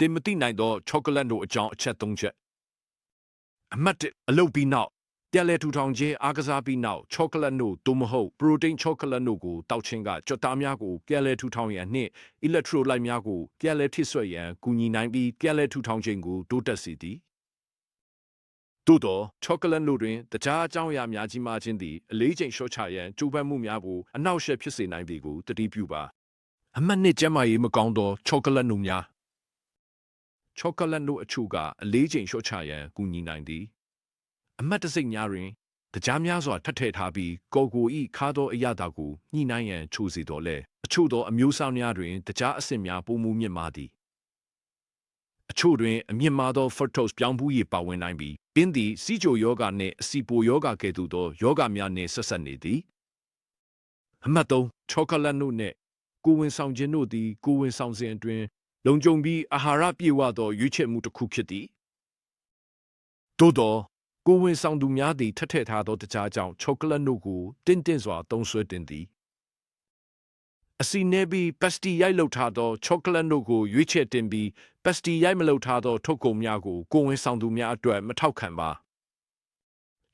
တင်မသိနိုင်သောချောကလက်တို့အကြောင်းအချက်၃ချက်အမှတ်၁အလုပ်ပြီးနောက်ပြန်လဲထူထောင်ခြင်းအားကစားပြီးနောက်ချောကလက်တို့သို့မဟုတ်ပရိုတိန်းချောကလက်တို့ကိုတောက်ခြင်းကကြွက်သားများကိုပြန်လဲထူထောင်ရန်နှင့်အီလက်ထရိုလိုက်များကိုပြန်လဲဖြစ်ဆွဲရန်ကူညီနိုင်ပြီးပြန်လဲထူထောင်ခြင်းကိုတိုးတက်စေသည်သို့သောချောကလက်တို့တွင်တခြားအကြောင်းအရာများကြီးမားခြင်းသည်အလေးချိန်လျှော့ချရန်ကြိုးပမ်းမှုများကိုအနှောက်အယှက်ဖြစ်စေနိုင်သည်ကိုတတိပြုပါအမှတ်နှစ်ကျန်းမာရေးမကောင်းသောချောကလက်တို့များ ချောကလက်တို့အချို့ကအလေးချိန်လျှော့ချရန်ကူညီနိုင်သည်အမှတ်တစ်စိတ်များတွင်တကြားများစွာထပ်ထည့်ထားပြီးကော်ကိုဤခါသောအရာတာကိုညှိနှိုင်းရန်ချိုးစေတော်လဲအချို့သောအမျိုးအစားများတွင်တကြားအဆင့်များပုံမှုမြင့်မားသည်အချို့တွင်အမြင့်မားသော fructose ပြောင်းဖူးရည်ပါဝင်နိုင်ပြီးပင်းသည်စီချိုယောဂနှင့်အစီပိုယောဂကဲ့သို့သောယောဂများနှင့်ဆက်ဆက်နေသည်အမှတ်၃ချောကလက်တို့နှင့်ကိုယ်ဝင်ဆောင်ခြင်းတို့သည်ကိုယ်ဝင်ဆောင်စဉ်အတွင်း လုံခြုံပြီးအာဟာရပြည့်ဝသောရွေးချယ်မှုတစ်ခုဖြစ်သည်သို့သောကိုယ်ဝင်ဆောင်သူများသည်ထပ်ထည့်ထားသောတခြားကြောင့်ချောကလက်တို့ကိုတင့်တင့်စွာသုံးဆွဲတင်သည်အစီနေပြီးပက်စတီရိုက်လောက်ထားသောချောကလက်တို့ကိုရွေးချယ်တင်ပြီးပက်စတီရိုက်မလောက်ထားသောထုတ်ကုန်များကိုကိုယ်ဝန်ဆောင်သူများအတွက်မထောက်ခံပါ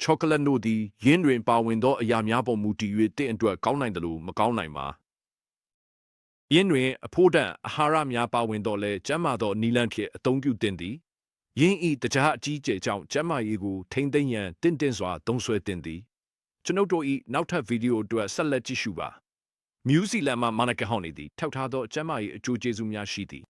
ချောကလက်တို့သည်ယင်းတွင်ပါဝင်သောအရာများပေါ်မူတည်၍တင့်အတွက်ကောင်းနိုင်တယ်လို့မကောင်းနိုင်ပါ ယင်းတွင်အဖို့တန်အာဟာရများပါဝင်တော့လဲကျန်းမာသောနီလန်းဖြင့်အသုံးပြုတင်သည်ယင်းဤတကြားအကြီးကျယ်ကြောင့်ကျန်းမာရေးကိုထိမ့်သိမ်းရန်တင့်တင့်စွာသုံးဆွဲတင်သည်ကျွန်ုပ်တို့ဤနောက်ထပ်ဗီဒီယိုအတွက်ဆက်လက်ကြည့်ရှုပါမြူးဇီလန်မှမာနကဟောင်းနေသည်ထောက်ထားသောအကျမ်းမာရေးအကျိုးကျေးဇူးများရှိသည်